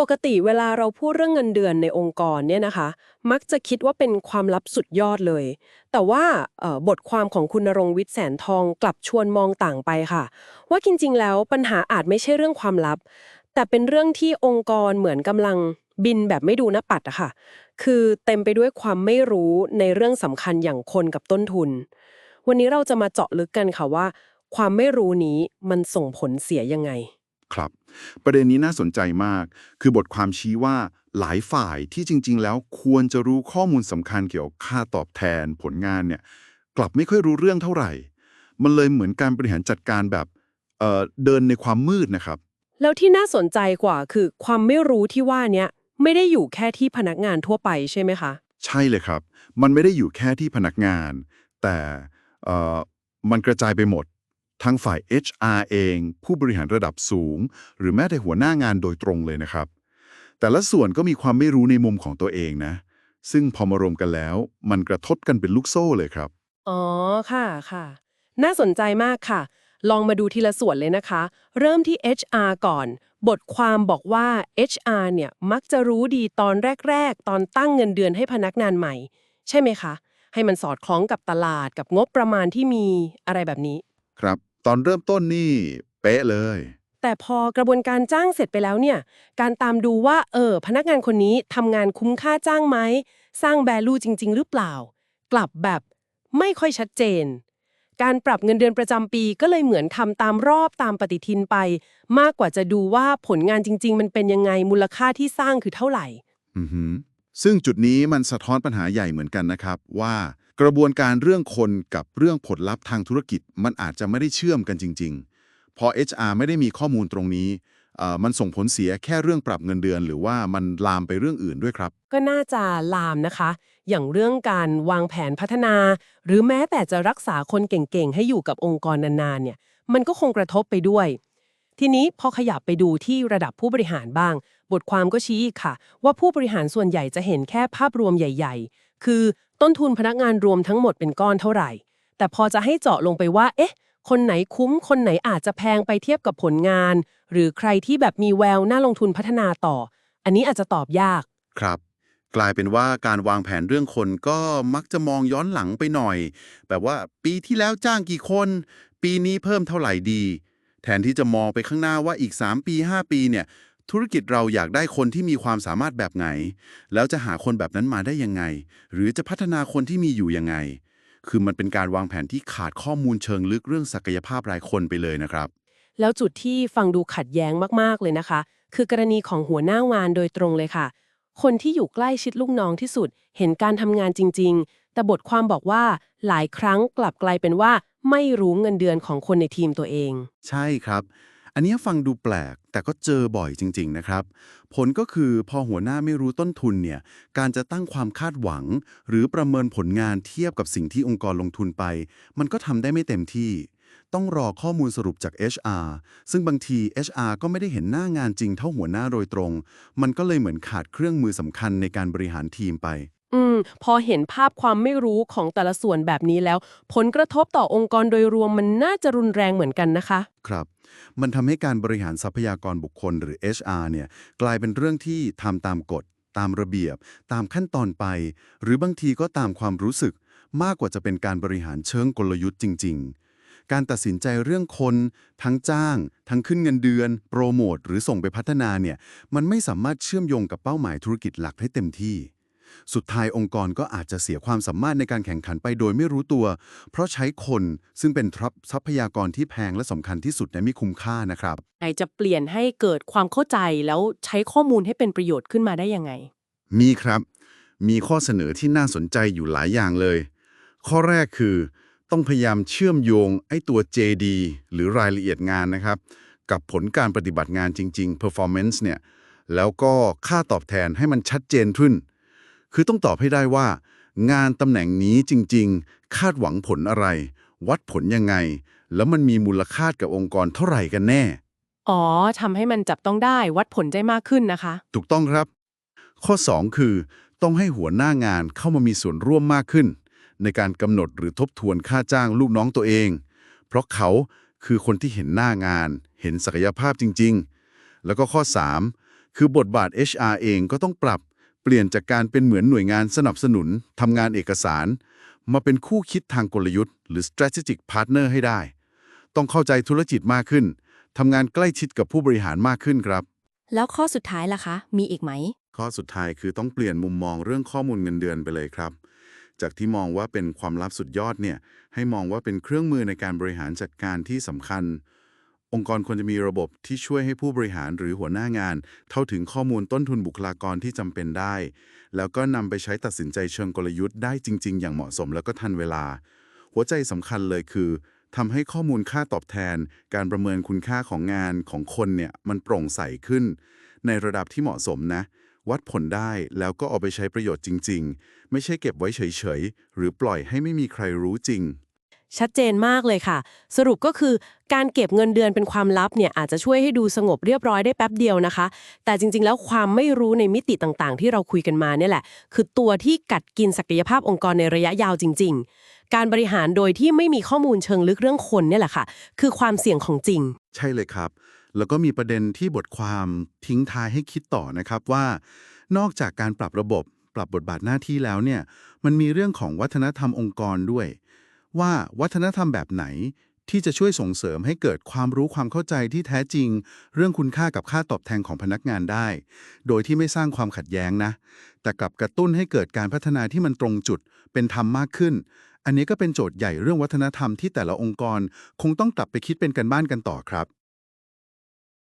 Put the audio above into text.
ปกติเวลาเราพูดเรื่องเงินเดือนในองค์กรเนี่ยนะคะ มักจะคิดว่าเป็นความลับสุดยอดเลย แต่ว่าบทความของคุณณรงวิทย์แสนทองกลับชวนมองต่างไปค่ะ ว่าจริง ๆ แล้วปัญหาอาจไม่ใช่เรื่องความลับ แต่เป็นเรื่องที่องค์กรเหมือนกำลังบินแบบไม่ดูหน้าปัดอะค่ะ คือเต็มไปด้วยความไม่รู้ในเรื่องสำคัญอย่างคนกับต้นทุน วันนี้เราจะมาเจาะลึกกันค่ะว่า ความไม่รู้นี้มันส่งผลเสียยังไง ครับ ประเด็นนี้น่าสนใจมาก คือบทความชี้ว่าหลายฝ่ายที่จริง ๆ แล้วควรจะรู้ข้อมูลสำคัญเกี่ยวกับค่าตอบแทนผลงานเนี่ยกลับไม่ค่อยรู้เรื่องเท่าไหร่ มันเลยเหมือนการบริหารจัดการแบบเอ่อเดินในความมืดนะครับ แล้วที่น่าสนใจกว่าคือความไม่รู้ที่ว่าเนี้ยไม่ได้อยู่แค่ที่พนักงานทั่วไปใช่ไหมคะ ใช่เลยครับ มันไม่ได้อยู่แค่ที่พนักงาน แต่เอ่อมันกระจายไปหมด ทั้งฝ่าย HR เอง ผู้บริหารระดับสูง หรือแม้แต่หัวหน้างานโดยตรงเลยนะครับ แต่ละส่วนก็มีความไม่รู้ในมุมของตัวเองนะ ซึ่งพอมารวมกันแล้ว มันกระทบกันเป็นลูกโซ่เลยครับ อ๋อค่ะค่ะ น่าสนใจมากค่ะ ลองมาดูทีละส่วนเลยนะคะ เริ่มที่ HR ก่อน บทความบอกว่า HR เนี่ยมักจะรู้ดีตอนแรก ๆ ตอนตั้งเงินเดือนให้พนักงานใหม่ ใช่ไหมคะ ให้มันสอดคล้องกับตลาดกับงบประมาณที่มีอะไรแบบนี้ ครับ ตอนเริ่มต้นนี่เป๊ะเลย แต่พอกระบวนการจ้างเสร็จไปแล้วเนี่ย การตามดูว่า เออ พนักงานคนนี้ทำงานคุ้มค่าจ้างไหม สร้างแบลูจริง ๆ หรือเปล่า กลับแบบไม่ค่อยชัดเจน การปรับเงินเดือนประจำปีก็เลยเหมือนทำตามรอบตามปฏิทินไป มากกว่าจะดูว่าผลงานจริง ๆ มันเป็นยังไงมูลค่าที่สร้างคือเท่าไหร่ อือหือซึ่งจุดนี้มันสะท้อนปัญหาใหญ่เหมือนกันนะครับว่า กระบวนการเรื่องคนกับเรื่องผลลัพธ์ทางธุรกิจมันอาจจะไม่ได้เชื่อมกันจริง ๆ พอ HR ไม่ได้มีข้อมูลตรงนี้ มันส่งผลเสียแค่เรื่องปรับเงินเดือน หรือว่ามันลามไปเรื่องอื่นด้วยครับ ก็น่าจะลามนะคะ อย่างเรื่องการวางแผนพัฒนา หรือแม้แต่จะรักษาคนเก่งๆ ให้อยู่กับองค์กรนานๆเนี่ยมันก็คงกระทบไปด้วย ทีนี้พอขยับไปดูที่ระดับผู้บริหารบ้าง บทความก็ชี้ค่ะ ว่าผู้บริหารส่วนใหญ่จะเห็นแค่ภาพรวมใหญ่ ๆ คือ ต้นทุนพนักงานรวมทั้งหมดเป็นก้อนเท่าไหร่ แต่พอจะให้เจาะลงไปว่า เอ๊ะ คนไหนคุ้ม คนไหนอาจจะแพงไปเทียบกับผลงาน หรือใครที่แบบมีแววน่าลงทุนพัฒนาต่อ อันนี้อาจจะตอบยาก ครับ กลายเป็นว่าการวางแผนเรื่องคนก็มักจะมองย้อนหลังไปหน่อย แบบว่าปีที่แล้วจ้างกี่คน ปีนี้เพิ่มเท่าไหร่ดี แทนที่จะมองไปข้างหน้าว่าอีก 3 ปี 5 ปีเนี่ย ธุรกิจเราอยากได้คนที่มีความสามารถแบบไหน แล้วจะหาคนแบบนั้นมาได้ยังไง หรือจะพัฒนาคนที่มีอยู่ยังไง คือมันเป็นการวางแผนที่ขาดข้อมูลเชิงลึกเรื่องศักยภาพรายคนไปเลยนะครับ แล้วจุดที่ฟังดูขัดแย้งมากๆเลยนะคะ คือกรณีของหัวหน้างานโดยตรงเลยค่ะ คนที่อยู่ใกล้ชิดลูกน้องที่สุด เห็นการทำงานจริง ๆ แต่บทความบอกว่าหลายครั้งกลับกลายเป็นว่า ไม่รู้เงินเดือนของคนในทีมตัวเอง ใช่ครับ อันนี้ฟังดูแปลกแต่ก็เจอบ่อยจริง ๆ นะครับ ผลก็คือพอหัวหน้าไม่รู้ต้นทุนเนี่ย การจะตั้งความคาดหวัง หรือประเมินผลงานเทียบกับสิ่งที่องค์กรลงทุนไป มันก็ทำได้ไม่เต็มที่ ต้องรอข้อมูลสรุปจาก HR ซึ่งบางที HR ก็ไม่ได้เห็นหน้างานจริงเท่าหัวหน้าโดยตรง มันก็เลยเหมือนขาดเครื่องมือสำคัญในการบริหารทีมไป อืม พอเห็นภาพความไม่รู้ของแต่ละส่วนแบบนี้แล้ว ผลกระทบต่อองค์กรโดยรวมมันน่าจะรุนแรงเหมือนกันนะคะ ครับ มันทำให้การบริหารทรัพยากรบุคคลหรือ HR เนี่ยกลายเป็นเรื่องที่ทำตามกฎ ตามระเบียบ ตามขั้นตอนไป หรือบางทีก็ตามความรู้สึก มากกว่าจะเป็นการบริหารเชิงกลยุทธ์จริง ๆการตัดสินใจเรื่องคน ทั้งจ้าง ทั้งขึ้นเงินเดือน โปรโมท หรือส่งไปพัฒนาเนี่ย มันไม่สามารถเชื่อมโยงกับเป้าหมายธุรกิจหลักให้เต็มที่ สุดท้ายองค์กรก็อาจจะเสียความสามารถในการแข่งขันไปโดยไม่รู้ตัว เพราะใช้คนซึ่งเป็นทรัพยากรที่แพงและสำคัญที่สุดในไม่คุ้มค่านะครับไหนจะเปลี่ยนให้เกิดความเข้าใจแล้วใช้ข้อมูลให้เป็นประโยชน์ขึ้นมาได้ยังไง มีครับ มีข้อเสนอที่น่าสนใจอยู่หลายอย่างเลย ข้อแรกคือ ต้องพยายามเชื่อมโยงไอ้ตัว JD หรือรายละเอียดงานนะครับ กับผลการปฏิบัติงานจริง ๆ performance เนี่ยแล้วก็ค่าตอบแทนให้มันชัดเจนขึ้น คือต้องตอบให้ได้ว่า งานตำแหน่งนี้จริง ๆ คาดหวังผลอะไร วัดผลยังไง แล้วมันมีมูลค่ากับองค์กรเท่าไหร่กันแน่ อ๋อทำให้มันจับต้องได้วัดผลได้มากขึ้นนะคะ ถูกต้องครับ ข้อ 2 คือ ต้องให้หัวหน้างานเข้ามามีส่วนร่วมมากขึ้น ในการกำหนดหรือทบทวนค่าจ้างลูกน้องตัวเอง เพราะเขาคือคนที่เห็นหน้างาน เห็นศักยภาพจริง ๆ แล้วก็ข้อ 3 คือบทบาท HR เองก็ต้องปรับ เปลี่ยนจากการเป็นเหมือนหน่วยงานสนับสนุนทำงานเอกสาร มาเป็นคู่คิดทางกลยุทธ์ หรือ strategic partner ให้ได้ ต้องเข้าใจธุรกิจมากขึ้นทำงานใกล้ชิดกับผู้บริหารมากขึ้นครับ แล้วข้อสุดท้ายล่ะคะ มีอีกไหม ข้อสุดท้ายคือต้องเปลี่ยนมุมมองเรื่องข้อมูลเงินเดือนไปเลยครับ จากที่มองว่าเป็นความลับสุดยอดเนี่ยให้มองว่าเป็นเครื่องมือในการบริหารจัดการที่สำคัญ องค์กรควรจะมีระบบที่ช่วยให้ผู้บริหารหรือหัวหน้างานเข้าถึงข้อมูลต้นทุนบุคลากรที่จำเป็นได้ แล้วก็นำไปใช้ตัดสินใจเชิงกลยุทธ์ได้จริง ๆ อย่างเหมาะสมแล้วก็ทันเวลา หัวใจสำคัญเลยคือทำให้ข้อมูลค่าตอบแทน การประเมินคุณค่าของงานของคนเนี่ยมันโปร่งใสขึ้น ในระดับที่เหมาะสมนะ วัดผลได้แล้วก็เอาไปใช้ประโยชน์จริง ๆ ไม่ใช่เก็บไว้เฉยๆหรือปล่อยให้ไม่มีใครรู้จริง ชัดเจนมากเลยค่ะ สรุปก็คือการเก็บเงินเดือนเป็นความลับเนี่ยอาจจะช่วยให้ดูสงบเรียบร้อยได้แป๊บเดียวนะคะ แต่จริงๆ แล้วความไม่รู้ในมิติต่างๆ ที่เราคุยกันมาเนี่ยแหละ คือตัวที่กัดกินศักยภาพองค์กรในระยะยาวจริง ๆ การบริหารโดยที่ไม่มีข้อมูลเชิงลึกเรื่องคนเนี่ยแหละค่ะ คือความเสี่ยงของจริง ใช่เลยครับ แล้วก็มีประเด็นที่บทความทิ้งท้ายให้คิดต่อนะครับว่า นอกจากการปรับระบบปรับบทบาทหน้าที่แล้วเนี่ยมันมีเรื่องของวัฒนธรรมองค์กรด้วย ว่าวัฒนธรรมแบบไหนที่จะช่วยส่งเสริมให้เกิดความรู้ความเข้าใจที่แท้จริง เรื่องคุณค่ากับค่าตอบแทนของพนักงานได้ โดยที่ไม่สร้างความขัดแย้งนะ แต่กลับกระตุ้นให้เกิดการพัฒนาที่มันตรงจุด เป็นธรรมมากขึ้น อันนี้ก็เป็นโจทย์ใหญ่เรื่องวัฒนธรรมที่แต่ละองค์กร คงต้องกลับไปคิดเป็นกันบ้านกันต่อครับ